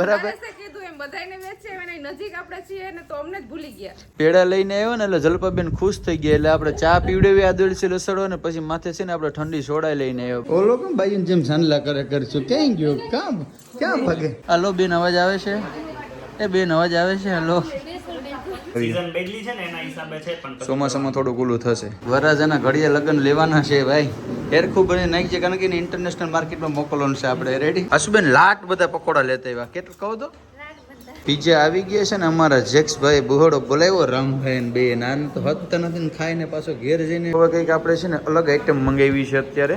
બરાબર. કીધું એમ બધાયને વેચે અને નજીક આપણે છીએ ને તો અમને જ ભૂલી ગયા. પેડા લઈને આવ્યો ને એટલે જલપાબેન ખુશ થઈ ગયા એટલે આપણે ચા પીવડાવી આ દોડસી લસડો ને પછી માથે છે ને આપણે ઠંડી સોડા લઈને આવ્યો. ઓલો કેમ ભાઈ જેમ સાંડલા કરે કરશું ક્યાં ગયો? કામ ક્યાં ભાગે? હલો બેન અવાજ આવે છે? એ બેન અવાજ આવે છે? હાલો. સીઝન બદલી છે ને એના હિસાબે છે પણ ચોમાસામાં થોડું કુલું થશે. વરરાજાના ઘડિયા લગ્ન લેવાના છે ભાઈ. હેરખું બની નાખી છે કારણ કે ઇન્ટરનેશનલ માર્કેટમાં મોકલવાનું છે આપણે. રેડી હસબેન લાટ બધા પકોડા લેતા આવ્યા. કેટલું કહો તો? પીઝા આવી ગયા છે ને અમારા જેક્સભાઈ બુહડો બોલાવ્યો. રામભાઈ ને બે નાન તો હદતા નથી ને ખાઈને પાછો ઘેર જઈને. હવે કંઈક આપણે છે ને અલગ આઈટમ મંગાવી છે અત્યારે.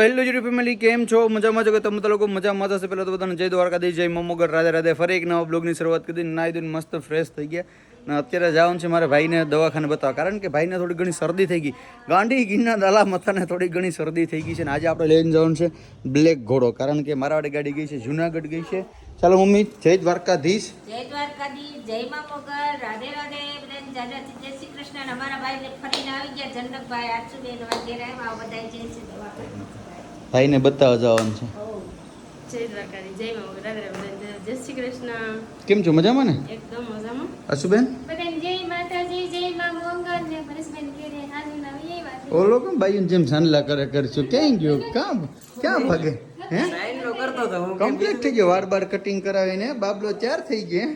તો હેલો યુટ્યુબ ફેમિલી કેમ છો? મજામાં છો કે તમે લોકો મજામાં થશે પહેલાં તો બધાને જય દ્વારકાધીશ, જય મમોગર રાધે રાધે. ફરી એક નવા બ્લોગની શરૂઆત કરી નાહી ધોઈને મસ્ત ફ્રેશ થઈ ગયા. અને અત્યારે જવાનું છે મારે ભાઈને દવાખાને બતાવવા. કારણ કે ભાઈને થોડી ઘણી શરદી થઈ ગઈ. ગાંડી ગીરના દાલા મથાને થોડી ઘણી શરદી થઈ ગઈ છે અને આજે આપણે લઈને જવાનું છે બ્લેક ઘોડો. કારણ કે મારા વાળી ગાડી ગઈ છે, જુનાગઢ ગઈ છે. ચાલો મમ્મી, જય દ્વારકાધીશ. જય દ્વારકાધીશ, જય મા રાધે રાધે. બધાને જય શ્રી કૃષ્ણ. અમારા ભાઈને ફરીને આવી ગયા જનકભાઈ આચુબેન વગેરે આવ્યા બધા જય શ્રી દવાખાને ભાઈને બતાવવા જવાનું છે. જય જય જય શ્રી કૃષ્ણ. કેમ છો? મજામાં ને? એકદમ મજામાં. અશુબેન જય માતાજી જય મા મોગલ ને પરેશબેન ઘેરે હાજર આવી વાત. ઓલો કેમ ભાઈ જેમ સાંડલા કરે કરશું ક્યાં ગયો? કામ ક્યાં ભાગે? હે? કમ્પ્લીટ થઈ ગયો. વાર બાર કટિંગ કરાવીને બાબલો ચાર થઈ ગયા.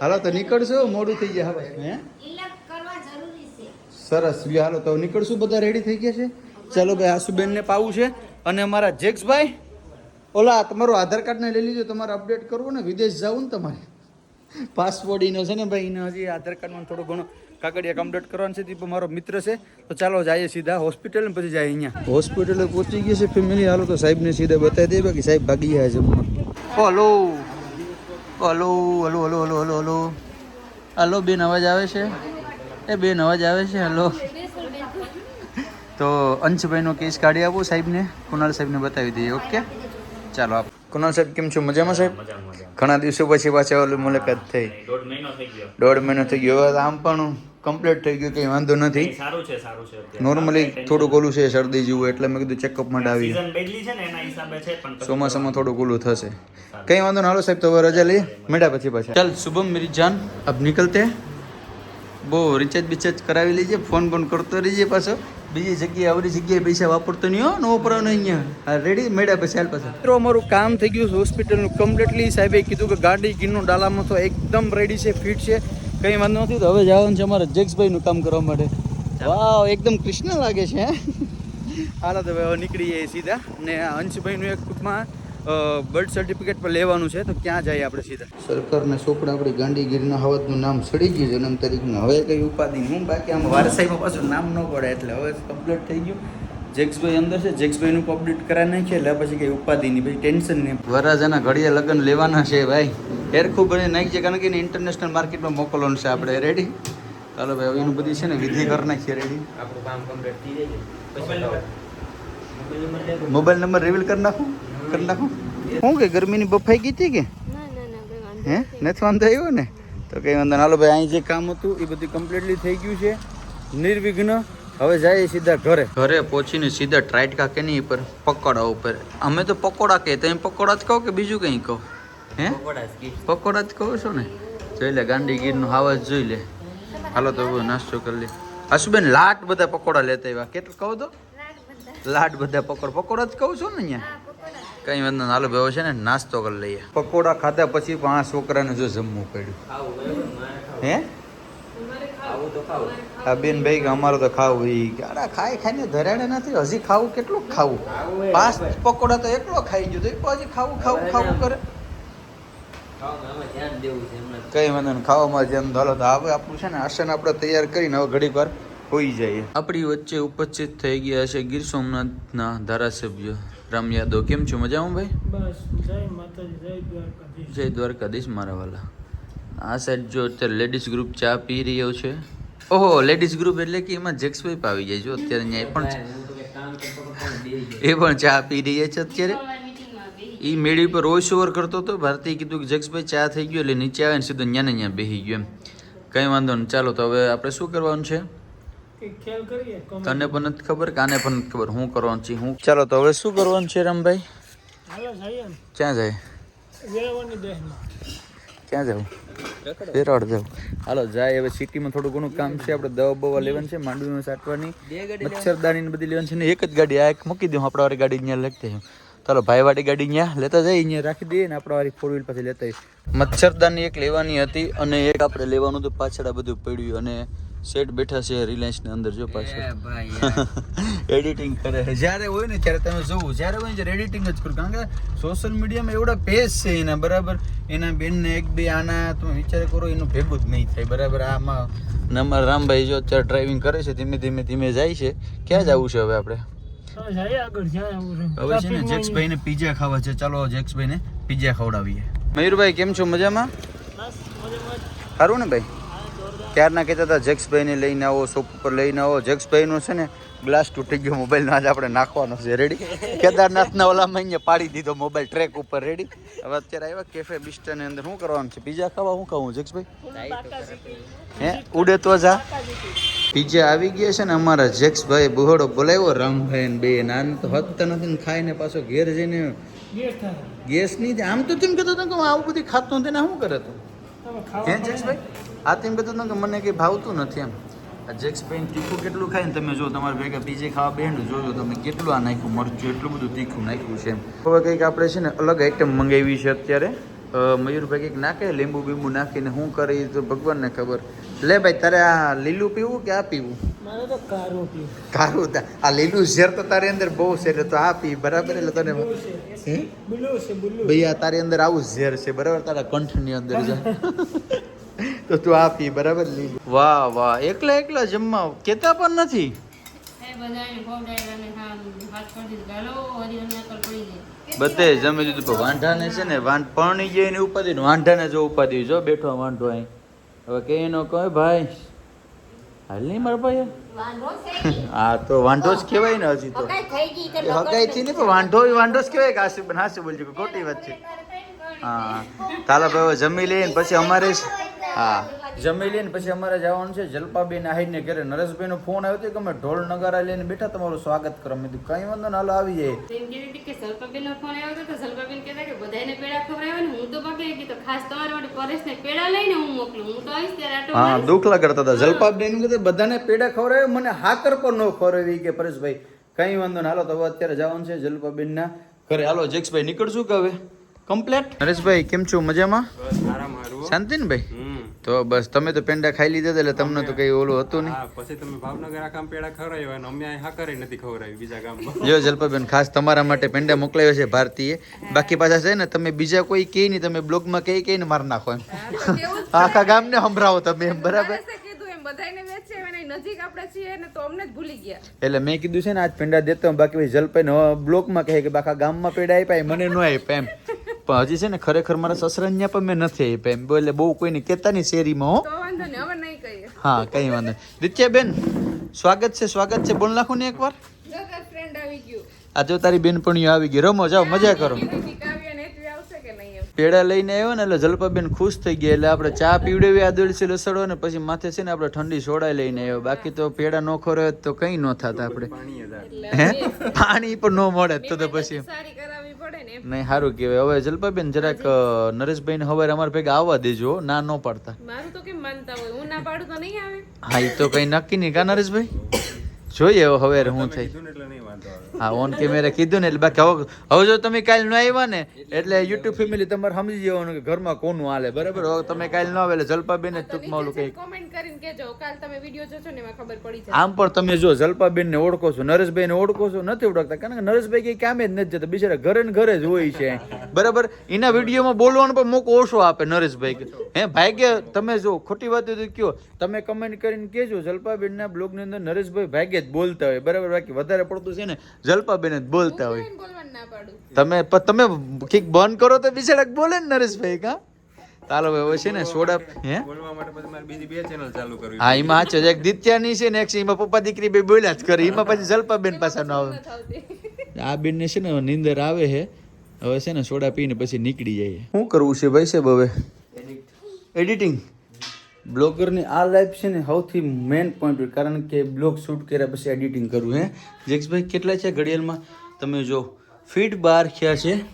હાલો તો નીકળશો. મોડું થઈ ગયા હવે. હે? ઇલાજ કરવા જરૂરી છે. સરસ. હાલો તો નીકળશું. બધા રેડી થઈ ગયા છે? ચાલો ભાઈ આશુબેનને પાવું છે. અને અમારા જેક્સભાઈ? ઓલા તમારું આધાર કાર્ડને લઈ લીધું તમારે અપડેટ કરવું ને વિદેશ જવું ને તમારે. પાસપોર્ટ એનો છે ને ભાઈ એને હજી આધાર કાર્ડમાં થોડું ઘણું કાગળિયા કમ્પ્લીટ કરવાનું છે તે પણ મારો મિત્ર છે. તો ચાલો જઈએ સીધા હોસ્પિટલ ને પછી જાય અહીંયા. હોસ્પિટલે પહોંચી ગઈ છે ફેમિલી હાલો તો સાહેબને સીધા બતાવી દે બાકી સાહેબ ભાગી ગયા છે hello hello hello hello hello hello hello hello બેન અવાજ આવે છે? એ બેન અવાજ આવે છે? હલો તો અંશભાઈનો કેસ કાઢી આપો સાહેબને. કુનાલ સાહેબને બતાવી દઈએ ઓકે ચાલો આપ કુનાલ સાહેબ કેમ છો? મજામાં સાહેબ? ઘણા દિવસો પછી પાછા ઓલી મુલાકાત થઈ. દોઢ મહિનો થઈ ગયો. દોઢ મહિનો થઈ ગયો. હવે આમ પણ કમ્પ્લીટ થઈ ગયું કંઈ વાંધો નથી. સારું છે સારું છે નોર્મલી થોડું ઓલું છે શરદી જેવું એટલે મેં કીધું ચેકઅપ માટે આવી સીઝન છે ને એના હિસાબે છે પણ ચોમાસામાં થોડું ઓલું થશે. કંઈ વાંધો ના હાલો સાહેબ તો હવે રજા લઈએ. મેળા પછી પાછા. ચાલ શુભમ મેરી જાન અબ નીકળતે. બહુ રિચાર્જ બિચાર્જ કરાવી લેજે ફોન બોન કરતો રહીજે પાછો. બીજી જગ્યાએ આવડી જગ્યાએ પૈસા વાપરતો નહીં હો નો વપરાવ નહીં અહીંયા રેડી મેડા પછી હાલ પાછા. મિત્રો અમારું કામ થઈ ગયું હોસ્પિટલનું કમ્પ્લીટલી સાહેબે કીધું કે ગાડી ગીરનો ડાલામાં તો એકદમ રેડી છે ફિટ છે. કંઈ વાંધો નથી તો હવે જવાનું છે અમારા જેક્સભાઈનું કામ કરવા માટે. વાવ એકદમ કૃષ્ણ લાગે છે હાલો તો હવે નીકળીએ સીધા. ને અંશભાઈનું એક ટૂંકમાં બર્થ સર્ટિફિકેટ પર લેવાનું છે તો ક્યાં જઈએ આપણે સીધા? સરકારને સોપડા આપણી ગાંધીગીરના હવાદનું નામ સડી ગયું જન્મ તારીખનું. હવે કઈ ઉપાધિ હું બાકી આમ વારસાઈમાં પાછું નામ ન પડે એટલે હવે કમ્પ્લીટ થઈ ગયું. જેક્સભાઈ અંદર છે જેક્સભાઈનું અપડેટ કરાવી નાખીએ એટલે પછી કઈ ઉપાધિ નહીં ભાઈ ટેન્શન નહીં. વરરાજાના ઘડિયા લગ્ન લેવાના છે ભાઈ. હેરખું બની નાખી છે કારણ કે ઇન્ટરનેશનલ માર્કેટમાં મોકલવાનું છે આપણે. રેડી ચાલો ભાઈ હવે એનું બધી છે ને વિધિ કરી નાખીએ રેડી આપણું કામ કમ્પ્લીટ થઈ જાય. પછી મોબાઈલ મોબાઈલ નંબર રિવીલ કરી નાખું? કરી નાખું? શું કે ગરમીની બફાઈ ગઈ હતી કે? ના ના ના કોઈ વાંધો હે? નથી. વાંધો આવ્યો ને? તો કઈ વાંધો ના. હાલો ભાઈ અહીં જે કામ હતું એ બધું કમ્પ્લીટલી થઈ ગયું છે. નિર્વિઘ્ન. હવે જાય સીધા ઘરે. ઘરે પહોંચીને સીધા ટ્રાઇટકા કે નહીં પર પકોડા ઉપર. અમે તો પકોડા કહે તમે પકોડા જ કહો કે બીજું કંઈ કહો? હે? પકોડા જ કહો છો ને? જોઈ લે ગાંડી ગીરનું હાવા જોઈ લે. હાલો તો નાસ્તો કરી લે હસુબેન લાટ બધા પકોડા લેતા આવ્યા. કેટલું કહો તો? લાટ બધા. પકોડ. પકોડા જ કહું છું ને અહીંયા? કઈ વાંધો નાલો ભાઈ છે ને નાસ્તો કરી લઈએ. પકોડા ખાધા પછી પણ આ છોકરાને જો જમવું પડ્યું. હે? આ બેન ભાઈ કે અમારે તો ખાવું ઈ. ગાડા ખાઈ ખાઈને ધરાડે નથી. હજી ખાવું કેટલું ખાવું? પાંચ પકોડા તો એકલો ખાઈ ગયો તો હજી ખાવું ખાવું ખાવું કરે. કઈ વાંધો ને ખાવામાં જેમ હાલો તો હવે આપણું છે ને આસન આપણે તૈયાર કરીને હવે ઘડીક વાર હોઈ જઈએ આપણી વચ્ચે ઉપસ્થિત થઈ ગયા છે ગીર સોમનાથના ધારાસભ્ય. રામ યાદવ કેમ છો? મજામાં ભાઈ? બસ જય માતાજી જય દ્વારકાધીશ. જય દ્વારકાધીશ મારા વાલા. આ સાઈડ જો અત્યારે લેડીઝ ગ્રુપ ચા પી રહ્યો છે. ઓહો લેડીઝ ગ્રુપ એટલે કે એમાં જેક્સ જેક્સભાઈ પાવી જાય જો અત્યારે અહીંયા પણ એ પણ ચા પી રહ્યા છે અત્યારે. એ મેળી પર વોઇસ ઓવર કરતો હતો ભારતી કીધું કે જક્ષભાઈ ચા થઈ ગયો એટલે નીચે આવે ને સીધો ન્યાને ન્યા બેસી ગયો એમ. કંઈ વાંધો નહીં ચાલો તો હવે આપણે શું કરવાનું છે? તને પણ નથી ખબર કે આને પણ નથી ખબર હું કરવાનું છે હું ચાલો તો હવે શું કરવાનું છે રામભાઈ? ક્યાં જાય? ક્યાં જવું? વેરાવળ જવું. હાલો જાય હવે સિટીમાં થોડું ઘણું કામ છે આપણે દવા બવા લેવાની છે માંડવીમાં સાટવાની મચ્છરદાની બધી લેવાની છે ને એક જ ગાડી આ એક મૂકી દઉં આપણા વાળી ગાડી અહીંયા લખતી ચાલો ભાઈ વાળી ગાડી અહીંયા લેતા જઈએ અહીંયા રાખી દઈએ ને આપણા વાળી ફોર વ્હીલ પાસે લેતા. મચ્છરદાની એક લેવાની હતી અને એક આપણે લેવાનું હતું પાછળ આ બધું પડ્યું અને સેટ બેઠા છે રિલાયન્સની અંદર જો પાછળ. એડિટિંગ કરે છે. જ્યારે હોય ને ત્યારે તમે જોવું જ્યારે હોય ને ત્યારે એડિટિંગ જ કરું. કારણ કે સોશિયલ મીડિયામાં એવડા પેજ છે એના બરાબર? એના બેનને એક બે આના તમે વિચાર કરો એનું ભેગું જ નહીં થાય બરાબર? આમાં ને અમારા રામભાઈ જો અત્યારે ડ્રાઇવિંગ કરે છે ધીમે ધીમે ધીમે જાય છે. ક્યાં જવું છે હવે આપણે? હવે છે. ને જેક્સભાઈ ને પીઝા ખાવા છે. ચાલો જેક્સભાઈ ને પીઝા ખવડાવીએ. મયુરભાઈ કેમ છો? મજામાં? બસ મજામાં જ. સારું ને ભાઈ? ક્યારના કહેતા હતા જેક્સભાઈને લઈને આવો શોપ ઉપર લઈને આવો. જેક્સભાઈનો છે ને ગ્લાસ તૂટી ગયો મોબાઈલનો આજે આપણે નાખવાનો છે રેડી કેદારનાથના ઓલામાં અહીંયા પાડી દીધો મોબાઈલ ટ્રેક ઉપર રેડી હવે અત્યારે આવ્યા કેફે બિસ્ટરની અંદર. શું કરવાનું છે? પીઝા ખાવા શું ખાવું જેક્સભાઈ હે? ઉડે તો જા. પીઝા આવી ગયા છે ને અમારા જક્ષભાઈ બુહડો બોલાવ્યો રામભાઈ ને બે નાન તો હતતા નથી ને ખાઈને પાછો ઘેર જઈને ગેસ નહીં. આમ તો તેમ કહેતો હતો કે હું આવું બધી ખાતો નથી ને શું કરે તું? હે જક્ષભાઈ જેક્સભાઈ આ તેમ કહેતો હતો કે મને કંઈ ભાવતું નથી એમ. આ પેન તીખું કેટલું ખાય ને તમે જો તમારે ભેગા બીજે ખાવા બેન જોજો તમે કેટલું આ નાખ્યું મરચું એટલું બધું તીખું નાખ્યું છે એમ. હવે કંઈક આપણે છે ને અલગ આઈટમ મંગાવી છે અત્યારે. મયુરભાઈ કંઈક નાખે લીંબુ બીંબુ નાખીને શું કરી તો ભગવાનને ખબર. લે ભાઈ તારે આ લીલું પીવું કે આ પીવું? મારે તો કારો પીવું. કારું આ લીલું ઝેર તો તારી અંદર બહુ છે એટલે તો આ પી બરાબર? એટલે તને હે? બુલુ ભાઈ આ તારી અંદર આવું ઝેર છે બરાબર? તારા કંઠની અંદર છે તો તું આપી બરાબર? લીલું. વાહ વાહ. એકલા એકલા જમવા? કેતા પણ નથી? બધે જમી લીધું. પણ વાંઢાને છે ને વાંઢ પરણી જાય એની ઉપાધિ ને વાંઢાને જો ઉપાધિ જો બેઠો વાંઢો અહીં. હવે કે એનો કહે ભાઈ. હાલ નહીં મારા ભાઈ. હા તો વાંઢો જ કહેવાય ને હજી તો. હગાઈ થઈ ગઈ તે એ હગાઈ થી નહીં પણ વાંઢો વાંઢો જ કહેવાય કે હાસુ બન હાસુ બોલજો ખોટી વાત છે. હા. તાલા ભાઈ હવે જમી લઈએ ને પછી અમારે હા. જમી લઈને પછી અમારે જવાનું છે જલપાબેન આહીને ઘરે. નરેશભાઈનો ફોન આવ્યો હતો કે અમે ઢોલ નગારા લઈને બેઠા તમારું સ્વાગત કરો મેં કીધું કઈ વાંધો ના હાલો આવી જાય. તેમ કીધું કે ફોન આવ્યો હતો તો સલ્પાબેન કહેતા કે બધાને પેડા ખવડાવ્યા ને હું તો બાકી તો ખાસ તમારા માટે પરેશને પેડા લઈને હું મોકલું. હું તો આવીશ ત્યારે આટો હા. દુઃખલા કરતા હતા. જલપાબેન એમ કીધું બધાને પેડા ખવડાવે મને હાકર પણ ન ખવડાવી. કે પરેશભાઈ કઈ વાંધો ના હાલો તો અત્યારે જવાનું છે જલપાબેનના ઘરે. હાલો જેક્સભાઈ નીકળશું કે હવે? કમ્પ્લેટ? નરેશભાઈ કેમ છો? મજામાં? શાંતિ ને ભાઈ. તો બસ તમે તો પેંડા ખાઈ લીધા એટલે તમને તો કઈ ઓલું હતું નહીં. પછી તમે ભાવનગર આખા કામ પેડા ખવડાવ્યા અને અમે અહીં હાકરે નથી ખવડાવી બીજા ગામમાં. જો જલપાબેન ખાસ તમારા માટે પેંડા મોકલાવ્યો છે ભારતીય. બાકી પાછા છે ને તમે બીજા કોઈ કહે નહીં તમે બ્લોગમાં કહી કહીને માર નાખો એમ. આખા ગામને સંભળાવો તમે એમ બરાબર? કીધું એમ બધાયને વેચે એમ એની નજીક આપણે છીએ ને તો અમને જ ભૂલી ગયા. એટલે મેં કીધું છે ને આજ પેંડા દેતો હું, બાકી ભાઈ જલપાઈ બ્લોકમાં કહે કે આખા ગામમાં પેંડા આપ્યા મને ન આપ્યા એમ. પણ હજી છે ને ખરેખર મારા સસરાન્યા પણ મેં નથી આપ્યા એમ. એટલે બહુ કોઈને કહેતા નહીં શેરીમાં હો. હા કઈ વાંધો નહીં. દિત્યાબેન સ્વાગત છે સ્વાગત છે. બોલ નાખું ને એકવાર. આવી ગયું. આ જો તારી બેનપણીઓ આવી ગઈ. રમો જાઓ મજા કરો. પેડા લઈને આવ્યો ને એટલે જલપાબેન ખુશ થઈ ગયા. એટલે આપણે ચા પીવડાવી આ દોલસી લસડો ને પછી માથે છે ને આપણે ઠંડી સોડા લઈને આવ્યો. બાકી તો પેડા નો ખોરે તો કઈ ન થતા આપણે. હે? પાણી પણ ન મળે તો તો પછી નહીં સારું કહેવાય. હવે જલપાબેન જરાક નરેશભાઈ નરેશભાઈને હવે અમારા ભેગા આવવા દેજો ના ન પાડતા. મારું તો કેમ માનતા હોય? હું ના પાડું તો નહીં આવે? હા એ તો કઈ નક્કી નહીં કા નરેશભાઈ? જોઈએ હવે હવે હું થઈ હા ઓન કેમેરા કીધું ને એટલે બાકી હવે હવે જો તમે કાલ ન આવ્યા ને એટલે યુટ્યુબ ફેમિલી તમારે સમજી જવાનું કે ઘરમાં કોનું હાલે બરાબર? હવે તમે કાલ ન આવે એટલે જલપાબેન જ ટૂંકમાં ઓલું કંઈક કોમેન્ટ કરીને કેજો કાલ તમે વીડિયો જોશો ને એમાં ખબર પડી જાય આમ પણ તમે જો જલપાબેન ને ઓળખો છો નરેશભાઈ ને ઓળખો છો નથી ઓળખતા કારણ કે નરેશભાઈ કઈ કામે જ નથી જતા બિચારા ઘરે ને ઘરે જ હોય છે. બરાબર? એના વિડીયોમાં બોલવાનો પણ મોકો ઓછો આપે નરેશભાઈ હે ભાગ્ય તમે જો ખોટી વાત તો કયો. તમે કમેન્ટ કરીને કેજો જલપાબેન ના બ્લોગની અંદર નરેશભાઈ ભાગ્યે જ બોલતા હોય બરાબર? બાકી વધારે પડતું છે ને જલપાબેન જ બોલતા હોય. હું બોલવાનું ના પાડું? તમે તમે કીક બંધ કરો તો બિચારા બોલે ને નરેશભાઈ કા? તાલો હવે છે ને સોડા હે? બોલવા માટે પછી મારે બીજી બે ચેનલ ચાલુ કરવી હા એમાં હાચો છે. એક દિત્યાની છે ને એક છે એમાં પપ્પા દીકરી બે બોલ્યા જ કરે. એમાં પછી જલપાબેન પાછા ન આવે. આ બેનને છે ને નીંદર આવે છે. હવે છે ને સોડા પીને પછી નીકળી જાય શું કરવું છે ભાઈ સાહેબ હવે? એડિટિંગ બ્લોગરની આ લાઈફ છે ને સૌથી મેઇન પોઈન્ટ હોય, કારણ કે બ્લોગ શૂટ કર્યા પછી એડિટિંગ કરવું, હે? જેક્સભાઈ, કેટલા છે ઘડિયાળમાં? તમે જો ફીટ બાર થયા છે.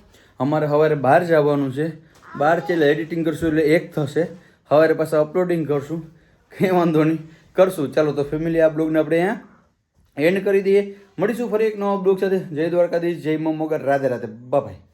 અમારે સવારે બહાર જવાનું છે. બહાર છે એટલે એડિટિંગ કરશું એટલે એક થશે. સવારે પાછા અપલોડિંગ કરશું. કંઈ વાંધો નહીં. કરશું. ચાલો તો ફેમિલી આ બ્લોગને આપણે અહીંયા એન્ડ કરી દઈએ. મળીશું ફરી એક નવા બ્લોગ સાથે. જય દ્વારકાધીશ, જય મા મોગર. રાધે રાધે. બાય